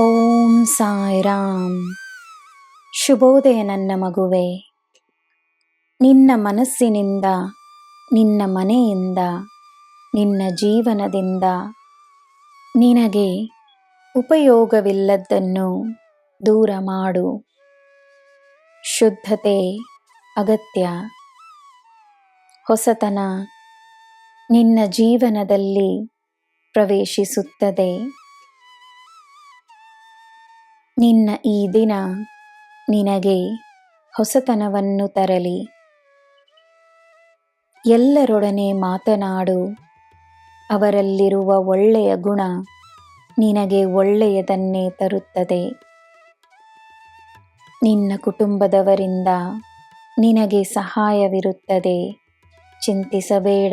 ಓಂ ಸಾಯಿ ರಾಮ್ ಶುಭೋದಯ ನನ್ನ ಮಗುವೆ. ನಿನ್ನ ಮನಸ್ಸಿನಿಂದ, ನಿನ್ನ ಮನೆಯಿಂದ, ನಿನ್ನ ಜೀವನದಿಂದ ನಿನಗೆ ಉಪಯೋಗವಿಲ್ಲದ್ದನ್ನು ದೂರ ಮಾಡು. ಶುದ್ಧತೆ ಅಗತ್ಯ. ಹೊಸತನ ನಿನ್ನ ಜೀವನದಲ್ಲಿ ಪ್ರವೇಶಿಸುತ್ತದೆ. ನಿನ್ನ ಈ ದಿನ ನಿನಗೆ ಹೊಸತನವನ್ನು ತರಲಿ. ಎಲ್ಲರೊಡನೆ ಮಾತನಾಡು. ಅವರಲ್ಲಿರುವ ಒಳ್ಳೆಯ ಗುಣ ನಿನಗೆ ಒಳ್ಳೆಯದನ್ನೇ ತರುತ್ತದೆ. ನಿನ್ನ ಕುಟುಂಬದವರಿಂದ ನಿನಗೆ ಸಹಾಯವಿರುತ್ತದೆ. ಚಿಂತಿಸಬೇಡ.